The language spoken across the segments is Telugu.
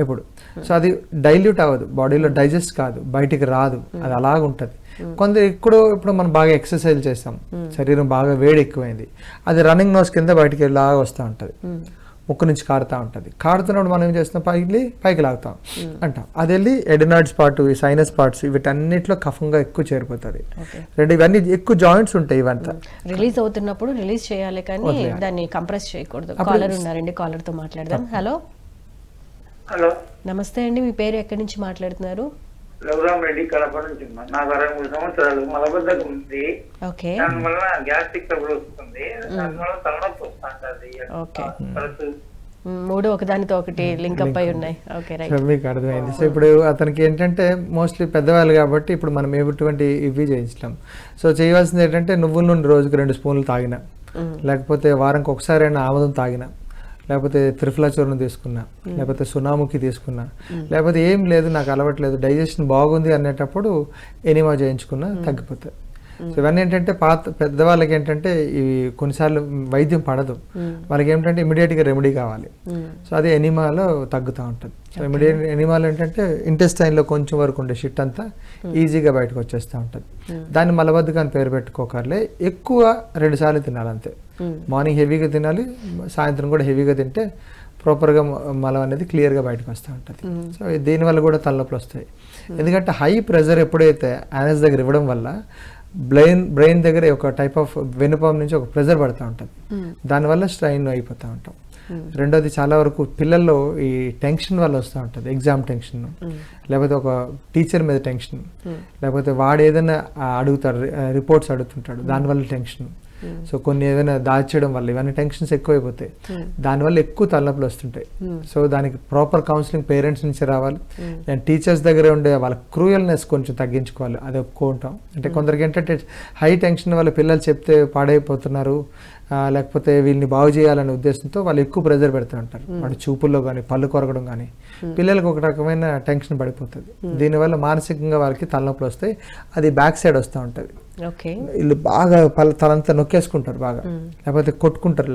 ఎప్పుడు? సో అది డైల్యూట్ అవ్వదు. బాడీలో డైజెస్ట్ కాదు. బయటికి రాదు. అది అలాగ ఉంటుంది. కొందరు ఇప్పుడు ఇప్పుడు మనం బాగా ఎక్సర్సైజ్ చేస్తాం. శరీరం బాగా వేడి ఎక్కువైంది. అది రన్నింగ్ నోస్ కింద బయటికి ఇలాగ వస్తూ ఉంటుంది. ముక్కు నుంచి కారుతూ ఉంటుంది. కారుతున్నప్పుడు మనం ఏం చేస్తాం? పైకి పైకి లాగుతాం. అంటాం. అది వెళ్ళి ఎడినాయిడ్ స్పాట్ ఈ సైనస్ పార్ట్స్ వీటన్నిటిలో కఫంగా ఎక్కువ చేరిపోతుంది. రెండు ఇవన్నీ ఎక్కువ జాయింట్స్ ఉంటాయి ఇవంతా. రిలీజ్ అవుతున్నప్పుడు రిలీజ్ చేయాలి కానీ దాన్ని కంప్రెస్ చేయకూడదు. కాలర్ ఉన్నారండి కాలర్తో మాట్లాడదాం. Hello hello. నమస్తే అండి మీ పేరు ఎక్కడి నుంచి మాట్లాడుతున్నారు? రఘురామ్ రెడ్డి కడప నుంచి. నాకు అరవై మూడు సంవత్సరాలు. మలబద్ధకం ఉంది. ఓకే. దానివల్ల గ్యాస్ట్రిక్ ట్రబుల్ వస్తుంది. దానివల్ల తలనొప్పి వస్తుంటది ఓకే. తరచు మూడు ఒకదానితో ఒకటి లింక్ అప్ అయి ఉన్నాయి. Okay right. మీకు అర్థమైంది. సో ఇప్పుడు అతనికి ఏంటంటే మోస్ట్లీ పెద్దవాళ్ళు కాబట్టి ఇప్పుడు మనం ఎటువంటి ఇవి చేయించలేం. సో చేయవలసింది ఏంటంటే నువ్వుల నుండి రోజుకి రెండు స్పూన్లు తాగిన. లేకపోతే వారానికి ఒకసారైనా ఆముదం తాగిన. లేకపోతే త్రిఫలా చూర్ణం తీసుకున్నా లేకపోతే సునాముఖి తీసుకున్నా లేకపోతే ఏం లేదు నాకు అలవట్లేదు డైజెషన్ బాగుంది అనేటప్పుడు ఎనిమా చేయించుకున్నా తగ్గిపోతాయి. సో ఇవన్నీ ఏంటంటే పాత పెద్దవాళ్ళకి ఏంటంటే ఇవి కొన్నిసార్లు వైద్యం పడదు. వాళ్ళకి ఏంటంటే ఇమీడియట్గా రెమెడీ కావాలి. సో అది ఎనిమాలో తగ్గుతూ ఉంటుంది. సో ఇమీడియట్ ఎనిమాలో ఏంటంటే ఇంటెస్టైన్లో కొంచెం వరకు ఉండే షిట్ అంతా ఈజీగా బయటకు వచ్చేస్తూ ఉంటుంది. దాన్ని మలబద్ధకాన్ని పేరు పెట్టుకోకర్లే. ఎక్కువ రెండు సార్లు తినాలి అంతే. మార్నింగ్ హెవీగా తినాలి సాయంత్రం కూడా హెవీగా తింటే ప్రాపర్గా మలం అనేది క్లియర్గా బయటకు వస్తూ ఉంటుంది. సో దీనివల్ల కూడా తలనొప్పులు వస్తాయి. ఎందుకంటే హై ప్రెషర్ ఎప్పుడైతే యానస్ దగ్గర ఇవ్వడం వల్ల బ్రెయిన్ బ్రెయిన్ దగ్గర ఒక టైప్ ఆఫ్ వెనుపం నుంచి ఒక ప్రెజర్ పడుతూ ఉంటుంది. దానివల్ల స్ట్రైన్ అయిపోతూ ఉంటాం. రెండోది చాలా వరకు పిల్లల్లో ఈ టెన్షన్ వల్ల వస్తూ ఉంటుంది ఎగ్జామ్ టెన్షన్. లేకపోతే ఒక టీచర్ మీద టెన్షన్. లేకపోతే వాడు ఏదైనా అడుగుతాడు రిపోర్ట్స్ అడుగుతుంటాడు దానివల్ల టెన్షన్. సో కొన్ని ఏదైనా దాచేయడం వల్ల ఇవన్నీ టెన్షన్స్ ఎక్కువైపోతాయి. దానివల్ల ఎక్కువ తలనొప్పులు వస్తుంటాయి. సో దానికి ప్రాపర్ కౌన్సిలింగ్ పేరెంట్స్ నుంచి రావాలి. అండ్ టీచర్స్ దగ్గర ఉండే వాళ్ళ క్రూయల్నెస్ కొంచెం తగ్గించుకోవాలి. అది ఒప్పుకుంటాం అంటే కొందరికి ఏంటంటే హై టెన్షన్ వల్ల పిల్లలు చెప్తే పాడైపోతున్నారు. లేకపోతే వీళ్ళని బాగు చేయాలనే ఉద్దేశంతో వాళ్ళు ఎక్కువ ప్రెజర్ పెడుతూ ఉంటారు. వాడి చూపుల్లో కానీ పళ్ళు కొరగడం కానీ పిల్లలకు ఒక రకమైన టెన్షన్ పడిపోతుంది. దీనివల్ల మానసికంగా వాళ్ళకి తలనొప్పులు వస్తాయి. అది బ్యాక్ సైడ్ వస్తూ ఉంటుంది. వీళ్ళు బాగా పల తలంతా నొక్కేసుకుంటారు బాగా. లేకపోతే కొట్టుకుంటారు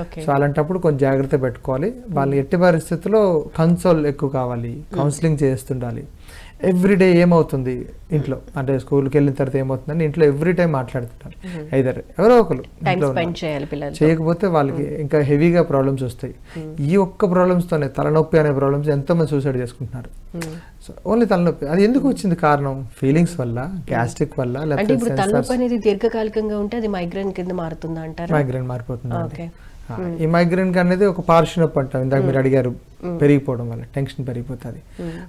ఓకే. సో అలాంటప్పుడు కొంచెం జాగ్రత్త పెట్టుకోవాలి. వాళ్ళు ఎట్టి పరిస్థితుల్లో కన్సోల్ ఎక్కువ కావాలి. కౌన్సిలింగ్ చేస్తుండాలి. ఎవ్రీడే ఏమవుతుంది ఇంట్లో? అంటే స్కూల్కి వెళ్ళిన తర్వాత ఏమవుతుందని ఇంట్లో ఎవ్రీ టైం మాట్లాడుతుంటారు ఐదర్ ఎవరో ఒకరు చేయకపోతే వాళ్ళకి ఇంకా హెవీగా ప్రాబ్లమ్స్ వస్తాయి. ఈ ఒక్క ప్రాబ్లమ్స్తోనే తలనొప్పి అనే ప్రాబ్లమ్స్ ఎంతో మంది సూసైడ్ చేసుకుంటున్నారు సో ఓన్లీ తలనొప్పి. అది ఎందుకు వచ్చింది కారణం? ఫీలింగ్స్ వల్ల గ్యాస్ట్రిక్ వల్ల లేకపోతే తలనొప్పి అనేది దీర్ఘకాలికంగా ఉంటే అది మైగ్రేన్ కింద మారుతుందా అంటారా? మైగ్రేన్ మారిపోతుంది ఈ మైగ్రేన్ అనేది ఒక పార్శ్వ నొప్పి అంటాం ఇందాక మీరు అడిగారు పెరిగిపోవడం వల్ల టెన్షన్ పెరిగిపోతుంది.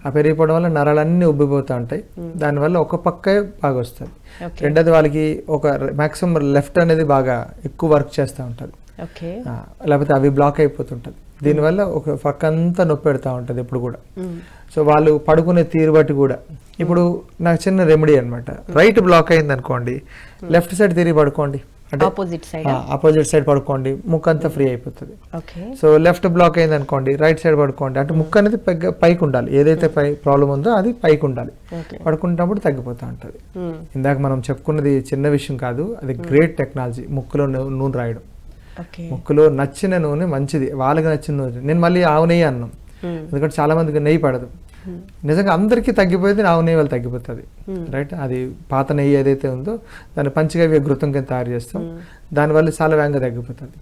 ఆ పెరిగిపోవడం వల్ల నరాలన్నీ ఉబ్బిపోతూ ఉంటాయి. దానివల్ల ఒక పక్కే బాగా వస్తుంది. రెండోది వాళ్ళకి ఒక మాక్సిమం లెఫ్ట్ అనేది బాగా ఎక్కువ వర్క్ చేస్తూ ఉంటుంది. లేకపోతే అవి బ్లాక్ అయిపోతుంటుంది. దీనివల్ల ఒక పక్క అంతా నొప్పి పెడతా ఉంటుంది ఎప్పుడు కూడా. సో వాళ్ళు పడుకునే తీరు బట్టి కూడా. ఇప్పుడు నాకు చిన్న రెమెడీ అన్నమాట. రైట్ బ్లాక్ అయింది అనుకోండి లెఫ్ట్ సైడ్ తిరిగి పడుకోండి. అంటే ఆపోజిట్ సైడ్ ఆపోజిట్ సైడ్ పడుకోండి. ముక్కు అంతా ఫ్రీ అయిపోతుంది. ఓకే సో లెఫ్ట్ బ్లాక్ అయింది అనుకోండి రైట్ సైడ్ పడుకోండి. అంటే ముక్కు అనేది పైకి- ఉండాలి. ఏదైతే పై ప్రాబ్లం ఉందో అది పైకి ఉండాలి. పడుకుంటున్నప్పుడు తగ్గిపోతూ ఉంటుంది. ఇందాక మనం చెప్పుకున్నది చిన్న విషయం కాదు అది గ్రేట్ టెక్నాలజీ ముక్కులో నూనె రాయడం. ముక్కులో నచ్చిన నూనె మంచిది. వాళ్ళకి నచ్చిన నూనె. నేను మళ్ళీ ఆవు నెయ్యి అన్నాం. ఎందుకంటే చాలా మందికి నెయ్యి పడదు. నిజంగా అందరికీ తగ్గిపోయింది ఆవు నెయ్యి వాళ్ళు తగ్గిపోతుంది రైట్ అది పాత నెయ్యి ఏదైతే ఉందో దాన్ని పంచగవ్య ఘృతం కింద తయారు చేస్తాం. దానివల్ల చాలా వేగంగా తగ్గిపోతుంది.